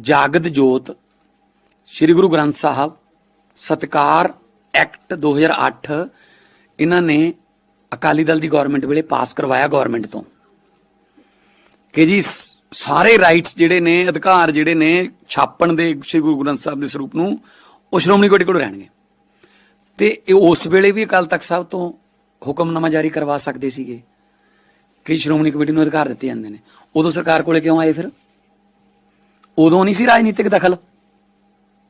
ਜਾਗਦ ਜੋਤ, ਸ੍ਰੀ ਗੁਰੂ ਗ੍ਰੰਥ ਸਾਹਿਬ, ਸਤਕਾਰ ਐਕਟ 2008 ਇਹਨਾਂ ਨੇ ਅਕਾਲੀ ਦਲ ਦੀ ਗਵਰਨਮੈਂਟ ਵੇਲੇ ਪਾਸ ਕਰਵਾਇਆ ਗਵਰਨਮੈਂਟ ਤੋਂ। ਕਿ ਜੀ ਸਾਰੇ ਰਾਈਟਸ ਜਿਹੜੇ ਨੇ, ਅਧਿਕਾਰ ਜਿਹੜੇ ਨੇ, ਛਾਪਣ ਦੇ ਸ੍ਰੀ ਗੁਰੂ ਗ੍ਰੰਥ ਸਾਹਿਬ ਦੇ ਸਰੂਪ ਨੂੰ, ਉਹ ਸ਼੍ਰੋਮਣੀ ਕਮੇਟੀ ਕੋਲ ਰਹਿਣਗੇ। ਤੇ ਉਸ ਵੇਲੇ ਵੀ ਅਕਾਲ ਤਖਤ ਸਾਹਿਬ ਤੋਂ ਹੁਕਮਨਾਮਾ ਜਾਰੀ ਕਰਵਾ ਸਕਦੇ ਸੀਗੇ, ਕਿ ਸ਼੍ਰੋਮਣੀ ਕਮੇਟੀ ਨੂੰ ਅਧਿਕਾਰ ਦਿੱਤੇ ਜਾਂਦੇ ਨੇ। ਉਦੋਂ ਸਰਕਾਰ ਕੋਲੇ ਕਿਉਂ ਆਏ ਫਿਰ? ਉਦੋਂ ਨਹੀਂ ਸੀ ਰਾਜਨੀਤਿਕ ਦਖਲ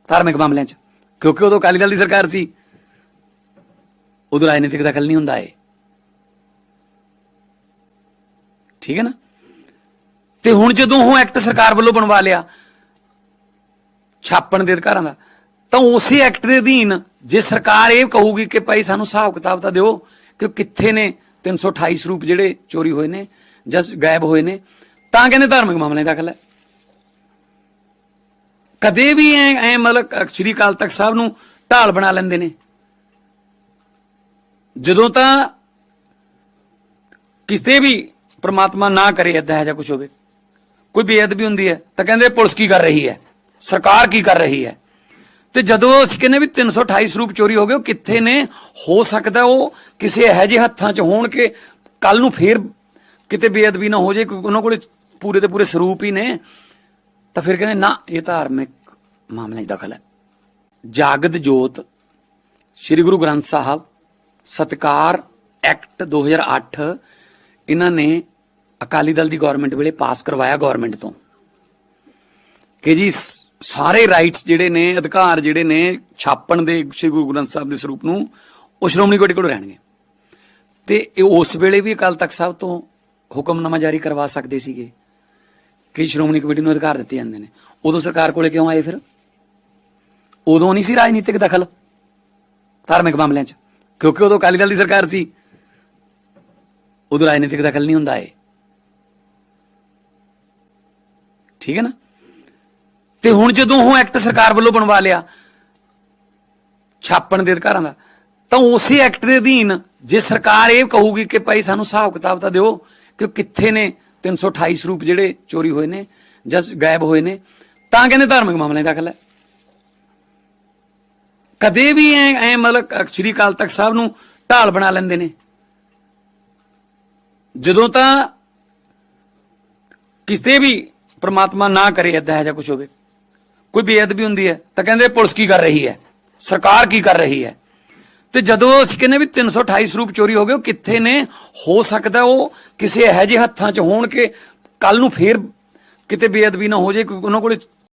ਧਾਰਮਿਕ ਮਾਮਲਿਆਂ 'ਚ, ਕਿਉਂਕਿ ਉਦੋਂ ਅਕਾਲੀ ਦਲ ਦੀ ਸਰਕਾਰ ਸੀ। ਉਦੋਂ ਰਾਜਨੀਤਿਕ ਦਖਲ ਨਹੀਂ ਹੁੰਦਾ ਏ ਠੀਕ ਹੈ ਨਾ? ਤੇ ਹੁਣ ਜਦੋਂ ਉਹ ਐਕਟ ਸਰਕਾਰ ਵੱਲੋਂ ਬਣਵਾ ਲਿਆ, ਛਾਪਣ ਦੇ ਅਧਿਕਾਰਾਂ ਦਾ, ਤਾਂ ਉਸੇ ਐਕਟ ਦੇ ਅਧੀਨ ਜੇ ਸਰਕਾਰ ਇਹ ਕਹੂਗੀ ਕਿ ਭਾਈ ਸਾਨੂੰ ਹਿਸਾਬ ਕਿਤਾਬ ਤਾਂ ਦਿਓ ਕਿ ਕਿੱਥੇ ਨੇ 328 ਸਰੂਪ ਜਿਹੜੇ ਚੋਰੀ ਹੋਏ ਨੇ ਜਾਂ ਗਾਇਬ ਹੋਏ ਨੇ, ਤਾਂ ਕਹਿੰਦੇ ਧਾਰਮਿਕ ਮਾਮਲੇ ਦਾਖਲ ਹੈ। ਕਦੇ ਵੀ ਐ ਐ ਮਤਲਬ ਸ਼੍ਰੀ ਅਕਾਲ ਤਖਤ ਸਾਹਿਬ ਨੂੰ ਢਾਲ ਬਣਾ ਲੈਂਦੇ ਨੇ। ਜਦੋਂ ਤਾਂ ਕਿਸੇ ਵੀ ਪ੍ਰਮਾਤਮਾ ਨਾ ਕਰੇ, ਏਦਾਂ ਜਾਂ ਕੁਝ ਹੋਵੇ। ਕੋਈ ਬੇਅਦਬੀ ਹੁੰਦੀ ਹੈ, ਤਾਂ ਕਹਿੰਦੇ ਪੁਲਿਸ ਕੀ ਕਰ ਰਹੀ ਹੈ? ਸਰਕਾਰ ਕੀ ਕਰ ਰਹੀ ਹੈ? ਤੇ ਜਦੋਂ ਅਸੀਂ ਕਹਿੰਦੇ ਵੀ 328 ਸਰੂਪ ਚੋਰੀ ਹੋ ਗਏ, ਉਹ ਕਿੱਥੇ ਨੇ? ਹੋ ਸਕਦਾ ਉਹ ਕਿਸੇ ਇਹੋ ਜਿਹੇ ਹੱਥਾਂ 'ਚ ਹੋਣ ਕਿ ਕੱਲ ਨੂੰ ਫੇਰ ਕਿਤੇ ਬੇਅਦਬੀ ਨਾ ਹੋ ਜਾਏ ਕਿਉਂਕਿ ਉਹਨਾਂ ਕੋਲੇ ਪੂਰੇ ਦੇ ਪੂਰੇ ਸਰੂਪ ਹੀ ਨੇ। ਤਾਂ ਫਿਰ ਕਹਿੰਦੇ, ਨਾ, ਇਹ ਧਾਰਮਿਕ ਮਾਮਲੇ 'ਚ ਦਖਲ ਹੈ। ਜਾਗਦ ਜੋਤ, ਸ੍ਰੀ ਗੁਰੂ ਗ੍ਰੰਥ ਸਾਹਿਬ, ਸਤਕਾਰ ਐਕਟ 2008 ਇਹਨਾਂ ਨੇ ਅਕਾਲੀ ਦਲ ਦੀ ਗਵਰਨਮੈਂਟ ਵੇਲੇ ਪਾਸ ਕਰਵਾਇਆ ਗਵਰਨਮੈਂਟ ਤੋਂ। ਕਿ ਜੀ ਸਾਰੇ ਰਾਈਟਸ ਜਿਹੜੇ ਨੇ, ਅਧਿਕਾਰ ਜਿਹੜੇ ਨੇ, ਛਾਪਣ ਦੇ ਸ੍ਰੀ ਗੁਰੂ ਗ੍ਰੰਥ ਸਾਹਿਬ ਦੇ ਸਰੂਪ ਨੂੰ, ਉਹ ਸ਼੍ਰੋਮਣੀ ਕਮੇਟੀ ਕੋਲ ਰਹਿਣਗੇ। ਤੇ ਉਸ ਵੇਲੇ ਵੀ ਅਕਾਲ ਤਖਤ ਸਾਹਿਬ ਤੋਂ ਹੁਕਮਨਾਮਾ ਜਾਰੀ ਕਰਵਾ ਸਕਦੇ ਸੀਗੇ। ਕਿ ਸ਼੍ਰੋਮਣੀ ਕਮੇਟੀ ਨੂੰ ਅਧਿਕਾਰ ਦਿੱਤੇ ਜਾਂਦੇ ਨੇ। ਉਦੋਂ ਸਰਕਾਰ ਕੋਲੇ ਕਿਉਂ ਆਏ ਫਿਰ? ਉਦੋਂ ਨਹੀਂ ਸੀ ਰਾਜਨੀਤਿਕ ਦਖਲ ਧਾਰਮਿਕ ਮਾਮਲਿਆਂ 'ਚ, ਕਿਉਂਕਿ ਉਦੋਂ ਅਕਾਲੀ ਦਲ ਦੀ ਸਰਕਾਰ ਸੀ। ਉਦੋਂ ਰਾਜਨੀਤਿਕ ਦਖਲ ਨਹੀਂ ਹੁੰਦਾ ਏ ਠੀਕ ਹੈ ਨਾ? ਤੇ ਹੁਣ ਜਦੋਂ ਉਹ ਐਕਟ ਸਰਕਾਰ ਵੱਲੋਂ ਬਣਵਾ ਲਿਆ, ਛਾਪਣ ਦੇ ਅਧਿਕਾਰਾਂ ਦਾ, ਤਾਂ ਉਸੇ ਐਕਟ ਦੇ ਅਧੀਨ ਜੇ ਸਰਕਾਰ ਇਹ ਕਹੂਗੀ ਕਿ ਭਾਈ ਸਾਨੂੰ ਹਿਸਾਬ ਕਿਤਾਬ ਤਾਂ ਦਿਓ ਕਿ ਕਿੱਥੇ ਨੇ 328 ਸਰੂਪ ਜਿਹੜੇ ਚੋਰੀ ਹੋਏ ਨੇ, ਜਾਂ ਗਾਇਬ ਹੋਏ ਨੇ, ਤਾਂ ਕਹਿੰਦੇ ਧਾਰਮਿਕ ਮਾਮਲੇ ਦਾਖਲ ਹੈ। ਕਦੇ ਵੀ ਐ ਐ ਮਤਲਬ ਸ਼੍ਰੀ ਅਕਾਲ ਤਖਤ ਸਾਹਿਬ ਨੂੰ ਢਾਲ ਬਣਾ ਲੈਂਦੇ ਨੇ। ਜਦੋਂ ਤਾਂ ਕਿਸੇ ਵੀ ਪ੍ਰਮਾਤਮਾ ਨਾ ਕਰੇ ਏਦਾਂ ਜਾਂ ਕੁਝ ਹੋਵੇ। ਕੋਈ ਬੇਅਦਬੀ ਹੁੰਦੀ ਹੈ ਤਾਂ ਕਹਿੰਦੇ ਪੁਲਿਸ ਕੀ ਕਰ ਰਹੀ ਹੈ? ਸਰਕਾਰ ਕੀ ਕਰ ਰਹੀ ਹੈ? ਤੇ ਜਦੋਂ ਅਸੀਂ ਕਹਿੰਦੇ ਵੀ 328 ਸਰੂਪ ਚੋਰੀ ਹੋ ਗਏ, ਉਹ ਕਿੱਥੇ ਨੇ? ਹੋ ਸਕਦਾ ਉਹ ਕਿਸੇ ਇਹੋ ਜਿਹੇ ਹੱਥਾਂ 'ਚ ਹੋਣ ਕਿ ਕੱਲ ਨੂੰ ਫੇਰ ਕਿਤੇ ਬੇਅਦਬੀ ਨਾ ਹੋ ਜਾਏ ਕਿਉਂਕਿ ਉਹਨਾਂ ਕੋਲੇ